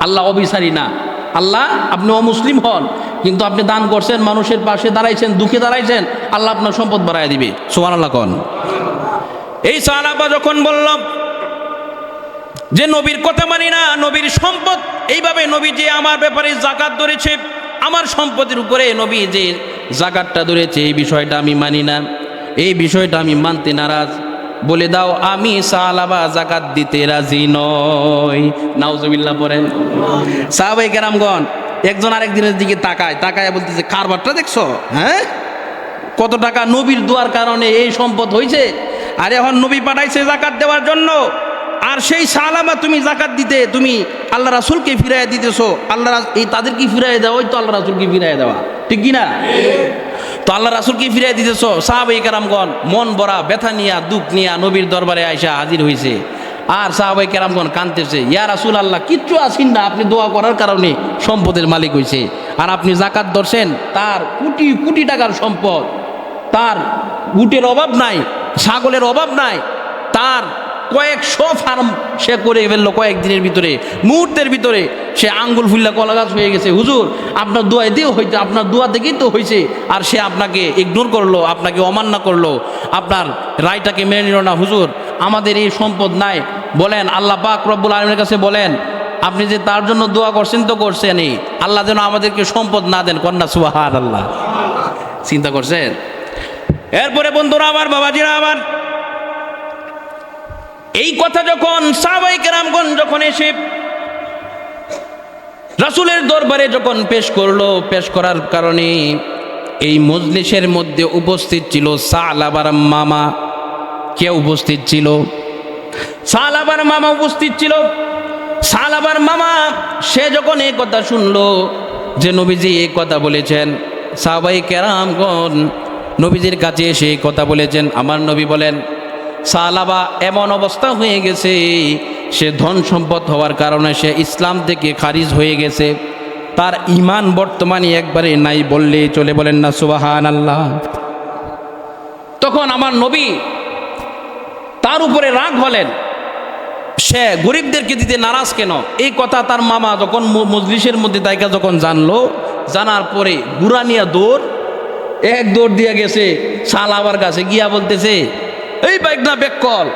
আল্লাহ অবিচারী না। আল্লাহ আপনি অমুসলিম হন, কিন্তু আপনি দান করছেন, মানুষের পাশে দাঁড়াইছেন, দুঃখে দাঁড়াইছেন, আল্লাহ আপনার সম্পদ বাড়াই দিবে। সোমান আল্লাহ কন। এই সাহাবা যখন বললাম যে, নবীর কথা মানি না, নবীর সম্পদ, এইভাবে নবী যে আমার ব্যাপারে জাকাত ধরেছে, আমার সম্পদের উপরে নবী যে জাকাতটা ধরেছে, এই বিষয়টা আমি মানি না। এই বিষয়টা আমি মানতে নারাজ। বলে দাও, আমি সালাবা জাকাত দিতে রাজি নই। নাউজুবিল্লাহ পড়েন। সাহাবাই কেরামগণ, একজন আরেকদিনের দিকে তাকায় তাকায় বলতেছে, কারবারটা দেখছ? হ্যাঁ? কত টাকা নবীর দোয়ার কারণে এই সম্পদ হয়েছে আর এখন নবী পাঠাইছে জাকাত দেওয়ার জন্য। আর সেই সালামা তুমি জাকাত দিতে, তুমি আল্লাহ রাসুলকে ফিরাই দিতেছো। আল্লাহ এই তাদেরকে ফিরাই দেওয়া, ওই তো আল্লাহ রাসুলকে ফিরাই দেওয়া। ঠিক কি না তো আল্লাহ রাসুলকে ফিরাই দিতেছ? সাহাবাই কেরামগণ, মন ভরা, ব্যথা নিয়া, দুঃখ নিয়া নবীর দরবারে আয়সা হাজির হয়েছে আর সাহাবাই কেরামগণ কানতেছে ইয়া রাসুল আল্লাহ কিচ্ছু আসিন না, আপনি দোয়া করার কারণে সম্পদের মালিক হয়েছে আর আপনি জাকাত ধরছেন, তার কোটি কোটি টাকার সম্পদ। তার উটের অভাব নাই, ছাগলের অভাব নাই, তার কয়েকশো ফার্ম সে করে ফেলল কয়েকদিনের ভিতরে। মুহূর্তের ভিতরে সে আঙ্গুল ফুল্লা কলা গাছ হয়ে গেছে। হুজুর, আপনার দোয়াই দিয়েও হইতে, আপনার দোয়া দেখেই তো হয়েছে আর সে আপনাকে ইগনোর করল, আপনাকে অমান্য করল। আপনার রায়টাকে মেনে নিল না। হুজুর, আমাদের এই সম্পদ নাই। বলেন, আল্লাহ পাক রব্বুল আলমের কাছে বলেন, আপনি যে তার জন্য দোয়া করছেন তো করছেনই আল্লাহ যেন আমাদেরকে সম্পদ না দেন। কন্যা সুবাহার আল্লাহ চিন্তা করছেন? এরপরে বন্ধুরা আবার, বাবাজিরা আমার এই কথা যখন সাহাবাই কেরামগণ যখন এসে রাসুলের দরবারে যখন পেশ করল, পেশ করার কারণে এই মজলিসের মধ্যে উপস্থিত ছিল সালাবার মামা। কে উপস্থিত ছিল? সালাবার মামা উপস্থিত ছিল। সালাবার মামা, সে যখন এই কথা শুনলো যে নবীজি এই কথা বলেছেন, সাহাবাই কেরামগণ নবীজির কাছে এসে কথা বলেছেন। আমার নবী বলেন সালাবা এমন অবস্থা হয়ে গেছে, সে ধন সম্পদ হওয়ার কারণে সে ইসলাম থেকে খারিজ হয়ে গেছে। তার ইমান বর্তমানে একবারে নাই বললে চলে বলেন না সুবাহান আল্লাহ তখন আমার নবী তার উপরে রাগ হলেন। সে গরিবদেরকে দিতে নারাজ কেন? এই কথা তার মামা যখন মজলিসের মধ্যে তাইকা যখন জানলো, জানার পরে গুরানিয়া দৌড়, এক দৌড় দিয়ে গেছে, সালাবার কাছে গিয়া বলতেছে এই না বেকল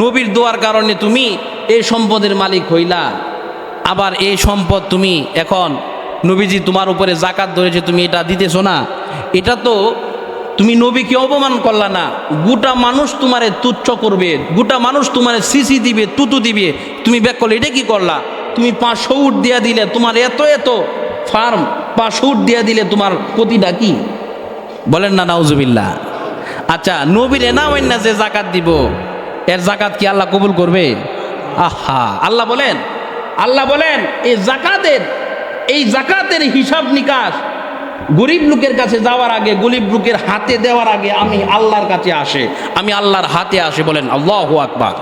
নবীর দোয়ার কারণে তুমি এই সম্পদের মালিক হইলা। আবার এই সম্পদ তুমি এখন নবীজি তোমার উপরে জাকাত ধরেছে তুমি এটা দিতেছো না, এটা তো তুমি নবীকে অপমান করলা না। গোটা মানুষ তোমারে তুচ্ছ করবে, গোটা মানুষ তোমারে সিসি দিবে, তুতু দিবে। তুমি ব্যাক করলে এটা কি করলা? তুমি পাঁচশো উট দিয়া দিলে তোমার এত এত ফার্ম, পাঁচশো উট দিয়া দিলে তোমার ক্ষতিটা কি? বলেন না নাউজুবিল্লা আচ্ছা নবীরে না না যে জাকাত দিব, এর জাকাত কি আল্লাহ কবুল করবে? আহা, আল্লাহ বলেন আল্লাহ বলেন, এই জাকাতের এই জাকাতের হিসাব নিকাশ গরিব লোকের কাছে যাওয়ার আগে, গরিব লোকের হাতে দেওয়ার আগে আমি আল্লাহর কাছে আসে। আমি আল্লাহর হাতে আসে বলেন, আল্লাহ আকবার।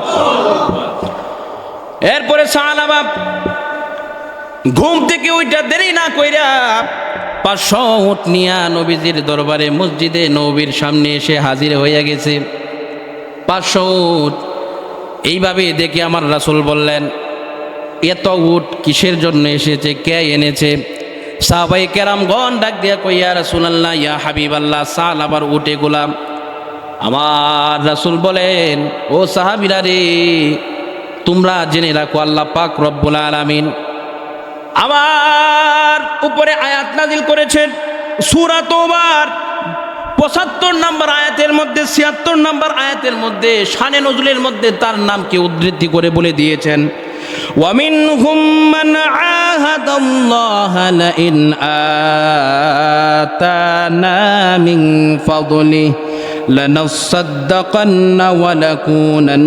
এরপরে সাহানাবা ঘুম থেকে ওইটা দেরি না কইরা পাঁচশো উঠ নিয়া নবীজির দরবারে মসজিদে নবীর সামনে এসে হাজির হইয়া গেছে। পাঁচশো উঠ। এইভাবে দেখে আমার রাসূল বললেন, এত উট কিসের জন্য এসেছে? কে এনেছে? সাহাবাই কেরামগণ ডাক দিয়া কইয়া রাসূলুল্লাহ, ইয়া হাবিবাল্লাহ, সাল আবার উঠে গোলাম। আমার রাসূল বলেন, ও সাহাবিরা রে, তোমরা জেনে রাখো, আল্লাহ পাক রব্বুল আলামিন আমার উপরে আয়াত নাজিল করেছেন সূরা তোবার পঁচাত্তর নম্বর আয়াতের মধ্যে ছিয়াত্তর নম্বর আয়াতের মধ্যে শানে নজরুলের মধ্যে তার নামকে উদ্ধৃতি করে বলে দিয়েছেন ومنهم من عاهد الله لئن آتانا من فضله لنصدقن ولكونن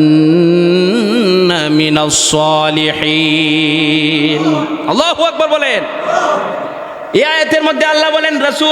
মিনাস সালিহিন আল্লাহু আকবার বলেন। এই আয়াতের মধ্যে আল্লাহ বলেন রাসূল